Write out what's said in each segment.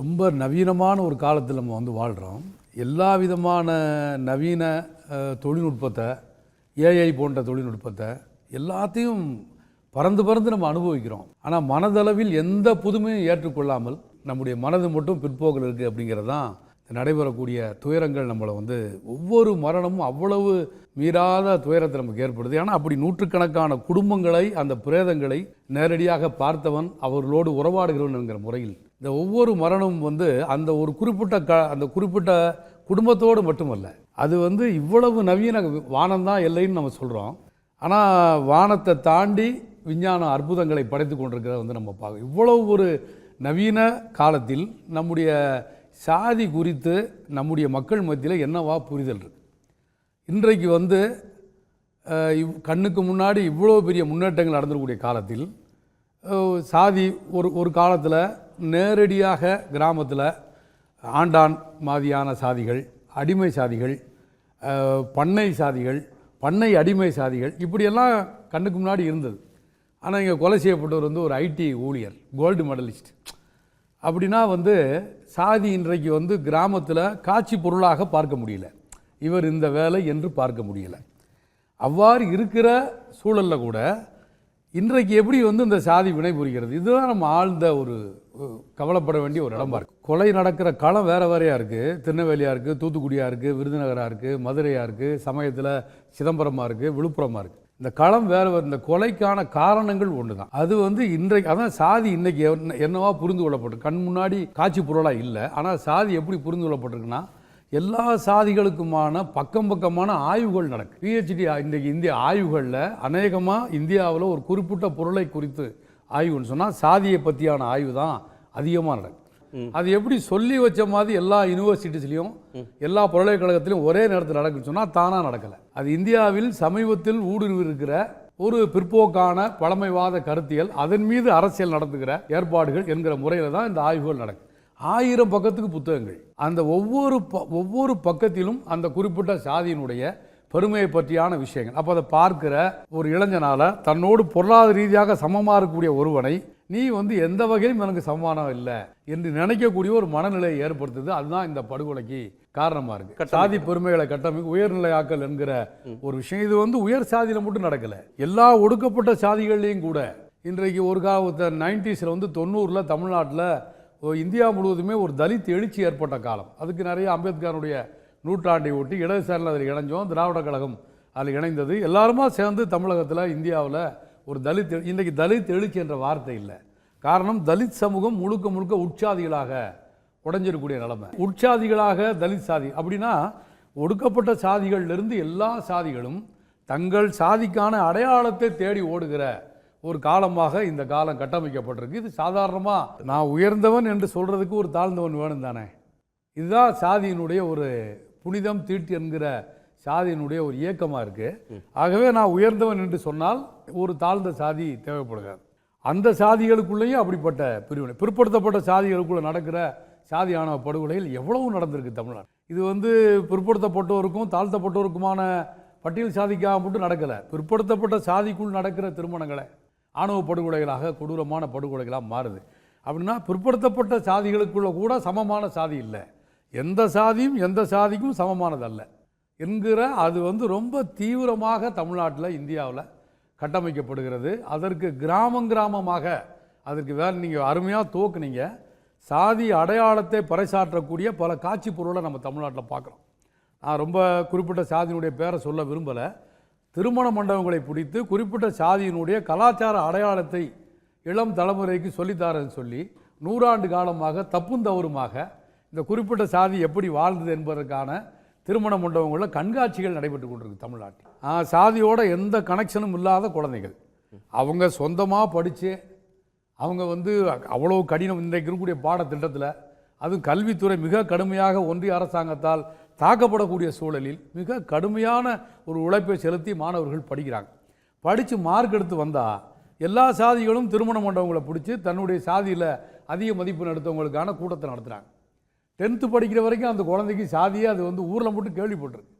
ரொம்ப நவீனமான ஒரு காலத்தில் நம்ம வந்து வாழ்கிறோம் எல்லா விதமான நவீன தொழில்நுட்பத்தை ஏஐ போன்ற தொழில்நுட்பத்தை எல்லாத்தையும் பறந்து பறந்து நம்ம அனுபவிக்கிறோம். ஆனால் மனதளவில் எந்த புதுமையும் ஏற்றுக்கொள்ளாமல் நம்முடைய மனது மட்டும் பிற்போக்கில் இருக்குது அப்படிங்கிறது தான் நடைபெறக்கூடிய துயரங்கள் நம்மளை வந்து ஒவ்வொரு மரணமும் அவ்வளவு மீறாத துயரத்தை நமக்கு ஏற்படுது. ஏன்னா அப்படி நூற்றுக்கணக்கான குடும்பங்களை அந்த பிரேதங்களை நேரடியாக பார்த்தவன் அவர்களோடு உறவாடுகிறவன் என்கிற முறையில் இந்த ஒவ்வொரு மரணமும் வந்து அந்த ஒரு குறிப்பிட்ட க அந்த குறிப்பிட்ட குடும்பத்தோடு மட்டுமல்ல. அது வந்து இவ்வளவு நவீன வானம் தான் இல்லைன்னு நம்ம சொல்கிறோம் ஆனால் வானத்தை தாண்டி விஞ்ஞான அற்புதங்களை படைத்து கொண்டிருக்கிறத வந்து நம்ம பார்க்க இவ்வளவு ஒரு நவீன காலத்தில் நம்முடைய சாதி குறித்து நம்முடைய மக்கள் மத்தியில் என்னவா புரிதல் இருக்குது இன்றைக்கு வந்து இவ் கண்ணுக்கு முன்னாடி இவ்வளோ பெரிய முன்னேற்றங்கள் நடந்திருக்கக்கூடிய காலத்தில் சாதி ஒரு ஒரு காலத்தில் நேரடியாக கிராமத்தில் ஆண்டான் மாதிரியான சாதிகள் அடிமை சாதிகள் பண்ணை சாதிகள் பண்ணை அடிமை சாதிகள் இப்படியெல்லாம் கண்ணுக்கு முன்னாடி இருந்தது. ஆனால் இங்கே கொலை செய்யப்பட்டவர் வந்து ஒரு ஐடி ஊழியர் கோல்டு மெடலிஸ்ட். அப்படின்னா வந்து சாதி இன்றைக்கு வந்து கிராமத்தில் காட்சி பொருளாக பார்க்க முடியல. இவர் இந்த வேலை என்று பார்க்க முடியல. அவ்வாறு இருக்கிற சூழலில் கூட இன்றைக்கு எப்படி வந்து இந்த சாதி வினைபுரிகிறது? இதுதான் நம்ம ஆழ்ந்த ஒரு கவலைப்பட வேண்டிய ஒரு இடமா இருக்கு. கொலை நடக்கிற களம் வேற வேறையாக இருக்கு. திருநெல்வேலியா இருக்கு தூத்துக்குடியா இருக்கு விருதுநகரா இருக்கு மதுரையா இருக்கு சமயத்தில் சிதம்பரமா இருக்கு விழுப்புரமா இருக்கு. இந்த களம் வேற வேறு இந்த கொலைக்கான காரணங்கள் ஒன்று தான் அது வந்து இன்றைக்கு அதான் சாதி இன்னைக்கு என்ன- என்னவா புரிந்து கொள்ளப்பட்டு கண் முன்னாடி காட்சி பொருளாக இல்லை. ஆனால் சாதி எப்படி புரிந்து கொள்ளப்பட்டிருக்குன்னா எல்லா சாதிகளுக்குமான பக்கம் பக்கமான ஆய்வுகள் நடக்கு. பிஹெச்டி இன்றைக்கு இந்திய ஆய்வுகளில் அநேகமாக இந்தியாவில் ஒரு குறிப்பிட்ட பொருளை குறித்து ஆய்வுன்னு சொன்னால் சாதியை பற்றியான ஆய்வு தான் அதிகமாக நடக்கும் அது எப்படி சொல்லி வச்ச மாதிரி எல்லா யூனிவர்சிட்டிஸ்லையும் எல்லா பல்கலைக்கழகத்திலையும் ஒரே நேரத்தில் நடக்குன்னு சொன்னால் தானாக நடக்கலை. அது இந்தியாவில் சமீபத்தில் ஊடுருவி இருக்கிற ஒரு பிற்போக்கான பழமைவாத கருத்தியல் அதன் மீது அரசியல் நடத்துகிற ஏற்பாடுகள் என்கிற முறையில் தான் இந்த ஆய்வுகள் நடக்கும் ஆயிரம் பக்கத்துக்கு புத்தகங்கள். அந்த ஒவ்வொரு ப- ஒவ்வொரு பக்கத்திலும் அந்த குறிப்பிட்ட சாதியினுடைய பெருமையை பற்றியான விஷயங்கள். அப்போ அதை பார்க்கிற ஒரு இளைஞனால தன்னோடு பொருளாதார ரீதியாக சமமாக இருக்கக்கூடிய ஒருவனை நீ வந்து எந்த வகையிலும் எனக்கு சமமானம் இல்லை என்று நினைக்கக்கூடிய ஒரு மனநிலையை ஏற்படுத்துது. அதுதான் இந்த படுகொலைக்கு காரணமா இருக்கு. சாதி பெருமைகளை கட்டமைக்க உயர்நிலையாக்கல் என்கிற ஒரு விஷயம். இது வந்து உயர் சாதியில மட்டும் நடக்கல. எல்லா ஒடுக்கப்பட்ட சாதிகள்லையும் கூட இன்றைக்கு ஒரு காலத்தை நைன்டிஸில் வந்து தொண்ணூறில் தமிழ்நாட்டில் இந்தியா முழுவதுமே ஒரு தலித் எழுச்சி ஏற்பட்ட காலம். அதுக்கு நிறைய அம்பேத்கருடைய நூற்றாண்டை ஒட்டி இடதுசாரில் அதில் இணைஞ்சோம் திராவிட கழகம் அதில் இணைந்தது. எல்லாருமா சேர்ந்து தமிழகத்தில் இந்தியாவில் ஒரு தலித் இன்றைக்கி இன்றைக்கு தலித் எழுச்சி என்ற வார்த்தை இல்லை. காரணம் தலித் சமூகம் முழுக்க முழுக்க உட்சாதிகளாக உடைஞ்சிருக்கக்கூடிய நிலைமை. உட்சாதிகளாக தலித் சாதி. அப்படின்னா ஒடுக்கப்பட்ட சாதிகள்லேருந்து எல்லா சாதிகளும் தங்கள் சாதிக்கான அடையாளத்தை தேடி ஓடுகிற ஒரு காலமாக இந்த காலம் கட்டமைக்கப்பட்டிருக்கு. இது சாதாரணமாக நான் உயர்ந்தவன் என்று சொல்கிறதுக்கு ஒரு தாழ்ந்தவன் வேணும் தானே. இதுதான் சாதியினுடைய ஒரு புனிதம் தீட்டு என்கிற சாதியினுடைய ஒரு இயக்கமாக இருக்குது ஆகவே நான் உயர்ந்தவன் என்று சொன்னால் ஒரு தாழ்ந்த சாதி தேவைப்படுகிறது. அந்த சாதிகளுக்குள்ளேயும் அப்படிப்பட்ட பிரிவினை பிற்படுத்தப்பட்ட சாதிகளுக்குள்ள நடக்கிற சாதியான படுகொலைகள் எவ்வளவு நடந்திருக்கு தமிழ்நாடு. இது வந்து பிற்படுத்தப்பட்டோருக்கும் தாழ்த்தப்பட்டோருக்குமான பட்டியல் சாதிக்காக மட்டும் நடக்கலை. பிற்படுத்தப்பட்ட சாதிக்குள் நடக்கிற திருமணங்களை ஆணவ படுகொலைகளாக கொடூரமான படுகொலைகளாக மாறுது. அப்படின்னா பிற்படுத்தப்பட்ட சாதிகளுக்குள்ள கூட சமமான சாதி இல்லை. எந்த சாதியும் எந்த சாதிக்கும் சமமானதல்ல என்கிற அது வந்து ரொம்ப தீவிரமாக தமிழ்நாட்டில் இந்தியாவில் கட்டமைக்கப்படுகிறது. அதற்கு கிராமம் கிராமமாக அதற்கு வேறு நீங்கள் அருமையாக தோக்குனீங்க. சாதி அடையாளத்தை பறைசாற்றக்கூடிய பல காட்சி பொருளை நம்ம தமிழ்நாட்டில் பார்க்குறோம். நான் ரொம்ப குறிப்பிட்ட சாதியினுடைய பேரை சொல்ல விரும்பலை. திருமண மண்டபங்களை பிடித்து குறிப்பிட்ட சாதியினுடைய கலாச்சார அடையாளத்தை இளம் தலைமுறைக்கு சொல்லித்தாரன்னு சொல்லி நூறாண்டு காலமாக தப்பும் தவறுமாக இந்த குறிப்பிட்ட சாதி எப்படி வாழ்ந்தது என்பதற்கான திருமண மண்டபங்களில் கண்காட்சிகள் நடைபெற்று கொண்டிருக்கு தமிழ்நாட்டில். சாதியோட எந்த கனெக்ஷனும் இல்லாத குழந்தைகள். அவங்க சொந்தமாக படித்து அவங்க வந்து அவ்வளோ கடினம் இன்றைக்கு இருக்கக்கூடிய பாடத்திட்டத்தில் அதுவும் கல்வித்துறை மிக கடுமையாக ஒன்றிய அரசாங்கத்தால் தாக்கப்படக்கூடிய சூழலில் மிக கடுமையான ஒரு உழைப்பை செலுத்தி மாணவர்கள் படிக்கிறாங்க. படித்து மார்க் எடுத்து வந்தால் எல்லா சாதிகளும் திருமண மண்டபங்களை பிடிச்சி தன்னுடைய சாதியில் அதிக மதிப்பெண் எடுத்தவங்களுக்கான கூட்டத்தை நடத்துகிறாங்க டென்த்து படிக்கிற வரைக்கும் அந்த குழந்தைக்கு சாதியே அது வந்து ஊரில் மட்டும் கேள்விப்பட்டிருக்கு.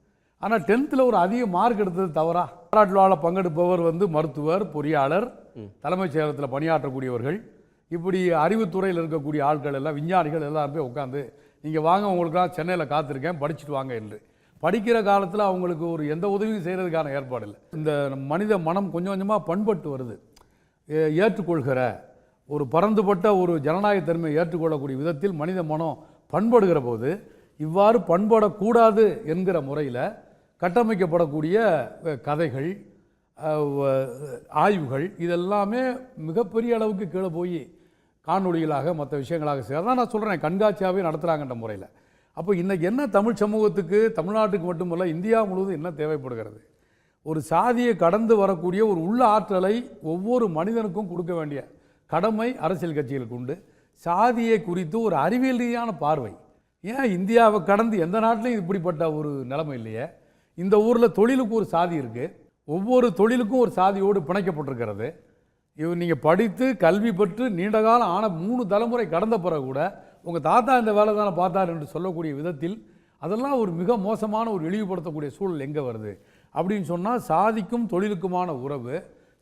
ஆனால் டென்த்தில் ஒரு அதிக மார்க் எடுத்தது தவறா. பாராட்டு விழாவில் பங்கெடுப்பவர் வந்து மருத்துவர் பொறியாளர் தலைமைச் செயலகத்தில் பணியாற்றக்கூடியவர்கள். இப்படி அறிவுத்துறையில் இருக்கக்கூடிய ஆட்கள் எல்லாம் விஞ்ஞானிகள் எல்லாருமே உட்காந்து நீங்கள் வாங்க உங்களுக்கெல்லாம் சென்னையில் காத்திருக்கேன் படிச்சுட்டு வாங்க என்று. படிக்கிற காலத்தில் அவங்களுக்கு ஒரு எந்த உதவியும் செய்கிறதுக்கான ஏற்பாடு இல்லை. இந்த மனித மனம் கொஞ்சம் கொஞ்சமாக பண்பட்டு வருது. ஏற்றுக்கொள்கிற ஒரு பரந்துபட்ட ஒரு ஜனநாயக தன்மையை ஏற்றுக்கொள்ளக்கூடிய விதத்தில் மனித மனம் பண்படுகிற போது இவ்வாறு பண்படக்கூடாது என்கிற முறையில் கட்டமைக்கப்படக்கூடிய கதைகள் ஆய்வுகள் இதெல்லாமே மிகப்பெரிய அளவுக்கு கீழே போய் காணொளிகளாக மற்ற விஷயங்களாக செய்ய அதான் நான் சொல்கிறேன் கண்காட்சியாகவே நடத்துகிறாங்கன்ற முறையில். அப்போ இன்றைக்கி என்ன தமிழ் சமூகத்துக்கு தமிழ்நாட்டுக்கு மட்டுமல்ல இந்தியா முழுவதும் என்ன தேவைப்படுகிறது? ஒரு சாதியை கடந்து வரக்கூடிய ஒரு உள்ள ஆற்றலை ஒவ்வொரு மனிதனுக்கும் கொடுக்க வேண்டிய கடமை அரசியல் கட்சிகளுக்கு உண்டு. சாதியை குறித்து ஒரு அறிவியல் ரீதியான பார்வை. ஏன் இந்தியாவை கடந்து எந்த நாட்டிலையும் இப்படிப்பட்ட ஒரு நிலைமை இல்லையே? இந்த ஊரில் தொழிலுக்கு ஒரு சாதி இருக்குது ஒவ்வொரு தொழிலுக்கும் ஒரு சாதியோடு பிணைக்கப்பட்டிருக்கிறது. இவர் நீங்கள் படித்து கல்வி பெற்று நீண்ட காலம் ஆன மூணு தலைமுறை கடந்த பிறகு கூட உங்கள் தாத்தா இந்த வேலை தானே பார்த்தார் என்று சொல்லக்கூடிய விதத்தில் அதெல்லாம் ஒரு மிக மோசமான ஒரு இழிவுபடுத்தக்கூடிய சூழல் எங்கே வருது? அப்படின்னு சொன்னால் சாதிக்கும் தொழிலுக்குமான உறவு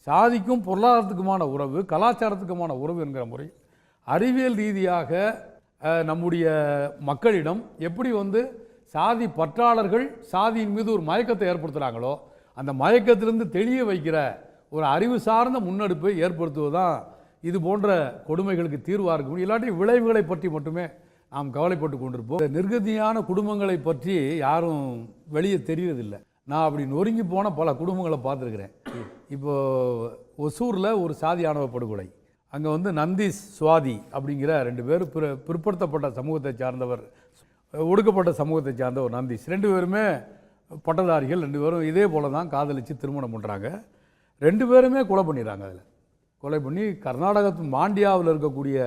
சாதிக்கும் பொருளாதாரத்துக்குமான உறவு கலாச்சாரத்துக்குமான உறவு என்கிற முறை அறிவியல் ரீதியாக நம்முடைய மக்களிடம் எப்படி வந்து சாதி பற்றாளர்கள் சாதியின் மீது ஒரு மயக்கத்தை ஏற்படுத்துகிறாங்களோ அந்த மயக்கத்திலிருந்து தெளிய வைக்கிற ஒரு அறிவு சார்ந்த முன்னெடுப்பை ஏற்படுத்துவது தான் இது போன்ற கொடுமைகளுக்கு தீர்வாக இருக்கும். இல்லாட்டி விளைவுகளை பற்றி மட்டுமே நாம் கவலைப்பட்டு கொண்டிருப்போம். நிர்கதியான குடும்பங்களை பற்றி யாரும் வெளியே தெரியறதில்லை நான் அப்படி நொறுங்கி போன பல குடும்பங்களை பார்த்துருக்குறேன். இப்போ ஒசூரில் ஒரு சாதியானவ படுகொலை. அங்கே வந்து நந்தி சுவாதி அப்படிங்கிற ரெண்டு பேர் பிற பிற்படுத்தப்பட்ட சமூகத்தை சார்ந்தவர் ஒடுக்கப்பட்ட சமூகத்தை சார்ந்தவர் ஒரு ரெண்டு பேருமே பட்டதாரிகள் ரெண்டு பேரும் இதே போல தான் காதலித்து திருமணம் பண்ணுறாங்க ரெண்டு பேருமே கொலை பண்ணிடுறாங்க அதில். கொலை பண்ணி கர்நாடகத்து மாண்டியாவில் இருக்கக்கூடிய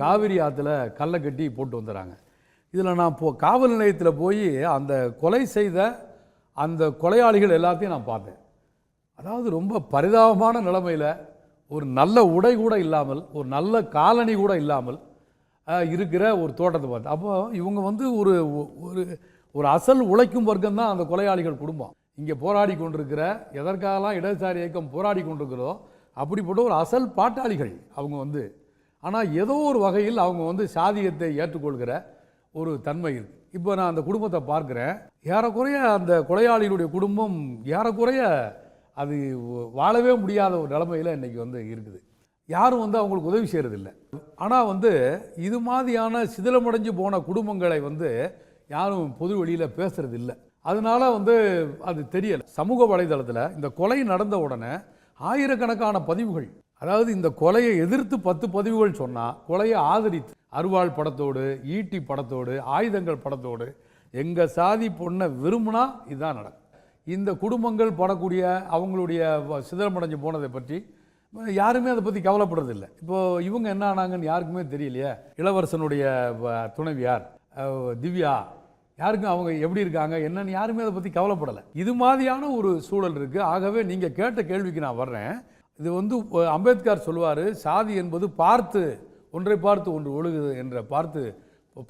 காவிரி ஆற்றுல கல்லை கட்டி போட்டு வந்துடுறாங்க. இதில் நான் போ காவல் நிலையத்தில் போய் அந்த கொலை செய்த அந்த கொலையாளிகள் எல்லாத்தையும் நான் பார்த்தேன். அதாவது ரொம்ப பரிதாபமான நிலைமையில் ஒரு நல்ல உடை கூட இல்லாமல் ஒரு நல்ல காலணி கூட இல்லாமல் இருக்கிற ஒரு தோட்டத்தை பார்த்தேன். அப்போ இவங்க வந்து ஒரு ஒரு ஒரு அசல் உழைக்கும் வர்க்கம் தான் அந்த கொலையாளிகள் குடும்பம். இங்கே போராடி கொண்டிருக்கிற எதற்காகலாம் இடதுசாரி இயக்கம் போராடி கொண்டிருக்கிறதோ அப்படிப்பட்ட ஒரு அசல் பாட்டாளிகள் அவங்க வந்து. ஆனால் ஏதோ ஒரு வகையில் அவங்க வந்து சாதியத்தை ஏற்றுக்கொள்கிற ஒரு தன்மை இருக்குது இப்போ நான் அந்த குடும்பத்தை பார்க்குறேன். ஏறக்குறைய அந்த கொலையாளிகளுடைய குடும்பம் ஏறக்குறைய அது வாழவே முடியாத ஒரு நிலைமையில் இன்றைக்கி வந்து இருக்குது. யாரும் வந்து அவங்களுக்கு உதவி செய்கிறதில்ல ஆனால் வந்து இது மாதிரியான சிதிலமடைஞ்சு போன குடும்பங்களை வந்து யாரும் பொது வெளியில் பேசுகிறதில்லை அதனால வந்து அது தெரியலை. சமூக வலைதளத்தில் இந்த கொலை நடந்த உடனே ஆயிரக்கணக்கான பதிவுகள் அதாவது இந்த கொலையை எதிர்த்து பத்து பதிவுகள் சொன்னால் கொலையை ஆதரித்து அருவாள் படத்தோடு ஈட்டி படத்தோடு ஆயுதங்கள் படத்தோடு எங்கள் சாதி பொண்ணை விரும்பினா இதுதான் நடக்கும். இந்த குடும்பங்கள் படக்கூடிய அவங்களுடைய வ- சிதறமடைஞ்சு போனதை பற்றி யாருமே அதை பற்றி கவலைப்படுறதில்ல. இப்போ இவங்க என்ன ஆனாங்கன்னு யாருக்குமே தெரியலையே. இளவரசனுடைய வ- துணைவியார் திவ்யா யாருக்கும் அவங்க எப்படி இருக்காங்க என்னன்னு யாருமே அதை பற்றி கவலைப்படலை. இது மாதிரியான ஒரு சூழல் இருக்குது ஆகவே நீங்கள் கேட்ட கேள்விக்கு நான் வர்றேன். இது வந்து அம்பேத்கர் சொல்லுவார் சாதி என்பது பார்த்து ஒன்றை பார்த்து ஒன்று ஒழுகுது என்ற பார்த்து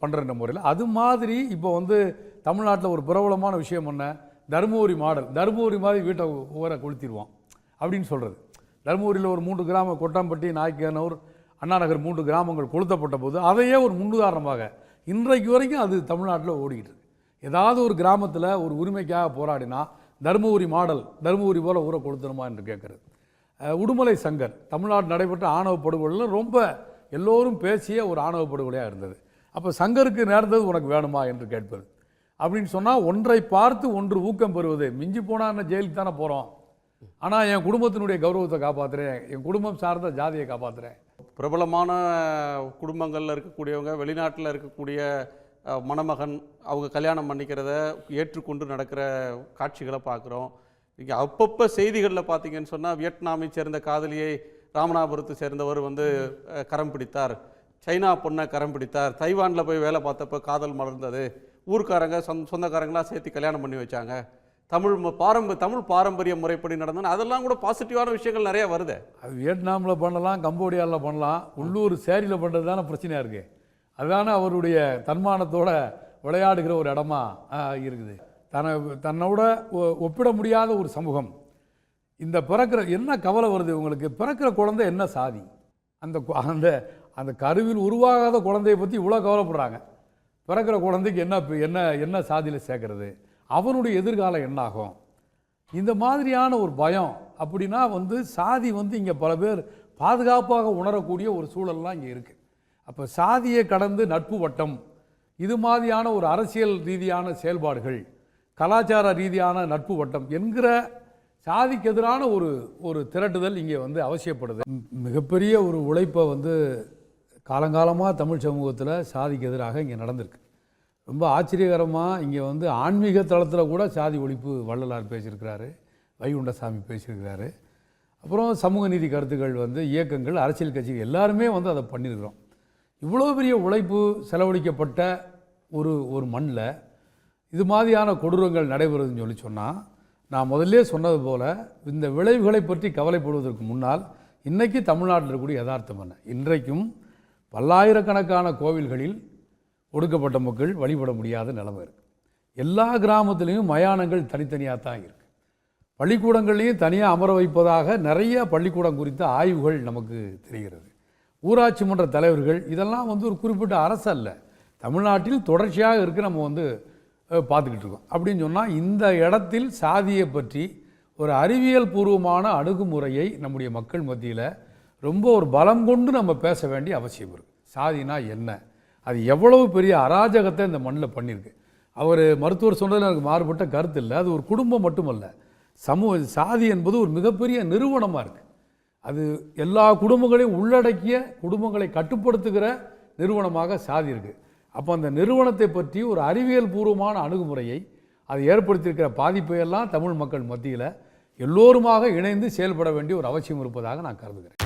பண்ணுற முறையில். அது மாதிரி இப்போ வந்து தமிழ்நாட்டில் ஒரு பிரபலமான விஷயம் என்ன? தருமபுரி மாடல். தருமபுரி மாதிரி வீட்டை ஊரை கொளுத்திடுவோம் அப்படின்னு சொல்கிறது தருமபுரியில் ஒரு மூன்று கிராமம் கொட்டாம்பட்டி நாய்க்கனூர் அண்ணாநகர் மூன்று கிராமங்கள் கொளுத்தப்பட்ட போது அதையே ஒரு முன்னுதாரணமாக இன்றைக்கு வரைக்கும் அது தமிழ்நாட்டில் ஓடிக்கிட்டு இருக்கு. ஏதாவது ஒரு கிராமத்தில் ஒரு உரிமைக்காக போராடினா தருமபுரி மாடல் தருமபுரி போல் ஊரை கொடுத்துருமா என்று கேட்குறது. உடுமலை சங்கர் தமிழ்நாடு நடைபெற்ற ஆணவ படுகொலையில் ரொம்ப எல்லோரும் பேசிய ஒரு ஆணவ படுகொலையாக இருந்தது. அப்போ சங்கருக்கு நேர்ந்தது உனக்கு வேணுமா என்று கேட்பது. அப்படின்னு சொன்னால் ஒன்றை பார்த்து ஒன்று ஊக்கம் பெறுவது. மிஞ்சி போனால் என்ன ஜெயிலுக்கு தானே போகிறோம் ஆனால் என் குடும்பத்தினுடைய கௌரவத்தை காப்பாற்றுறேன் என் குடும்பம் சார்ந்த ஜாதியை காப்பாற்றுறேன் பிரபலமான குடும்பங்களில் இருக்கக்கூடியவங்க வெளிநாட்டில் இருக்கக்கூடிய மணமகன் அவங்க கல்யாணம் பண்ணிக்கிறத ஏற்றுக்கொண்டு நடக்கிற காட்சிகளை பார்க்குறோம். இங்கே அப்பப்போ செய்திகளில் பார்த்தீங்கன்னு சொன்னால் வியட்நாமை சேர்ந்த காதலியை ராமநாதபுரத்தை சேர்ந்தவர் வந்து கரம் பிடித்தார். சைனா பொண்ணை கரம் பிடித்தார். தைவானில் போய் வேலை பார்த்தப்ப காதல் மலர்ந்தது. ஊர்க்காரங்க சொந்த சொந்தக்காரங்களாம் சேர்த்து கல்யாணம் பண்ணி வச்சாங்க. தமிழ் பாரம்ப தமிழ் பாரம்பரிய முறைப்படி நடந்தன. அதெல்லாம் கூட பாசிட்டிவான விஷயங்கள் நிறைய வருது. அது வியட்நாமில் பண்ணலாம் கம்போடியாவில் பண்ணலாம் உள்ளூர் சேரியில் பண்ணுறது தானே பிரச்சனையாக இருக்குது அதுதானே அவருடைய தன்மானத்தோட விளையாடுகிற ஒரு இடமா இருக்குது. தன்னை தன்னோட ஒ- ஒப்பிட முடியாத ஒரு சமூகம். இந்த பிறக்கிற என்ன கவலை வருது உங்களுக்கு? பிறக்கிற குழந்தை என்ன சாதி? அந்த அந்த அந்த கருவில் உருவாகாத குழந்தையை பற்றி இவ்வளோ கவலைப்படுறாங்க. பிறக்கிற குழந்தைக்கு என்ன என்ன என்ன சாதியில் சேர்க்கறது? அவனுடைய எதிர்காலம் என்னாகும்? இந்த மாதிரியான ஒரு பயம் அப்படின்னா வந்து சாதி வந்து இங்கே பல பேர் பாதுகாப்பாக உணரக்கூடிய ஒரு சூழல்லாம் இங்கே இருக்குது அப்போ சாதியை கடந்து நட்பு வட்டம் இது மாதிரியான ஒரு அரசியல் ரீதியான செயல்பாடுகள் கலாச்சார ரீதியான நட்பு வட்டம் என்கிற சாதிக்கு எதிரான ஒரு ஒரு திரட்டுதல் இங்கே வந்து அவசியப்படுது. மிகப்பெரிய ஒரு உழைப்பை வந்து காலங்காலமாக தமிழ் சமூகத்தில் சாதிக்கு எதிராக இங்கே நடந்திருக்கு. ரொம்ப ஆச்சரியகரமாக இங்கே வந்து ஆன்மீக தளத்தில் கூட சாதி ஒழிப்பு வள்ளலார் பேசியிருக்கிறாரு வைகுண்டசாமி பேசியிருக்கிறாரு. அப்புறம் சமூக நீதி கருத்துக்கள் வந்து இயக்கங்கள் அரசியல் கட்சிகள் எல்லாருமே வந்து அதை பண்ணியிருக்கிறோம். இவ்வளோ பெரிய உழைப்பு செலவழிக்கப்பட்ட ஒரு ஒரு மண்ணில் இது மாதிரியான கொடூரங்கள் நடைபெறுதுன்னு சொல்லி சொன்னால் நான் முதல்லே சொன்னது போல் இந்த விளைவுகளை பற்றி கவலைப்படுவதற்கு முன்னால் இன்றைக்கி தமிழ்நாட்டில் இருக்கக்கூடிய யதார்த்தம் என்ன? இன்றைக்கும் பல்லாயிரக்கணக்கான கோவில்களில் ஒடுக்கப்பட்ட மக்கள் வழிபட முடியாத நிலைமை இருக்குது எல்லா கிராமத்துலேயும் மயானங்கள் தனித்தனியாக தான் இருக்குது பள்ளிக்கூடங்கள்லேயும் தனியாக அமர வைப்பதாக நிறைய பள்ளிக்கூடம் குறித்த ஆய்வுகள் நமக்கு தெரிகிறது. ஊராட்சி மன்ற தலைவர்கள் இதெல்லாம் வந்து ஒரு குறிப்பிட்ட அரசு அல்ல. தமிழ்நாட்டில் தொடர்ச்சியாக இருக்க நம்ம வந்து பார்த்துக்கிட்டு இருக்கோம். அப்படின்னு சொன்னால் இந்த இடத்தில் சாதியை பற்றி ஒரு அறிவியல் பூர்வமான அணுகுமுறையை நம்முடைய மக்கள் மத்தியில் ரொம்ப ஒரு பலம் கொண்டு நம்ம பேச வேண்டிய அவசியம் இருக்குது சாதினா என்ன? அது எவ்வளவு பெரிய அராஜகத்தை இந்த மண்ணில் பண்ணியிருக்கு. அவர் மருத்துவர் சொன்னதில் எனக்கு மாறுபட்ட கருத்து இல்லை. அது ஒரு குடும்பம் மட்டுமல்ல. சமூக சாதி என்பது ஒரு மிகப்பெரிய நிறுவனமாக இருக்குது அது எல்லா குடும்பங்களையும் உள்ளடக்கிய குடும்பங்களை கட்டுப்படுத்துகிற நிறுவனமாக சாதி இருக்குது அப்போ அந்த நிறுவனத்தை பற்றி ஒரு அறிவியல் பூர்வமான அணுகுமுறையை அது ஏற்படுத்தியிருக்கிற பாதிப்பையெல்லாம் தமிழ் மக்கள் மத்தியில் எல்லோருமாக இணைந்து செயல்பட வேண்டிய ஒரு அவசியம் இருப்பதாக நான் கருதுகிறேன்.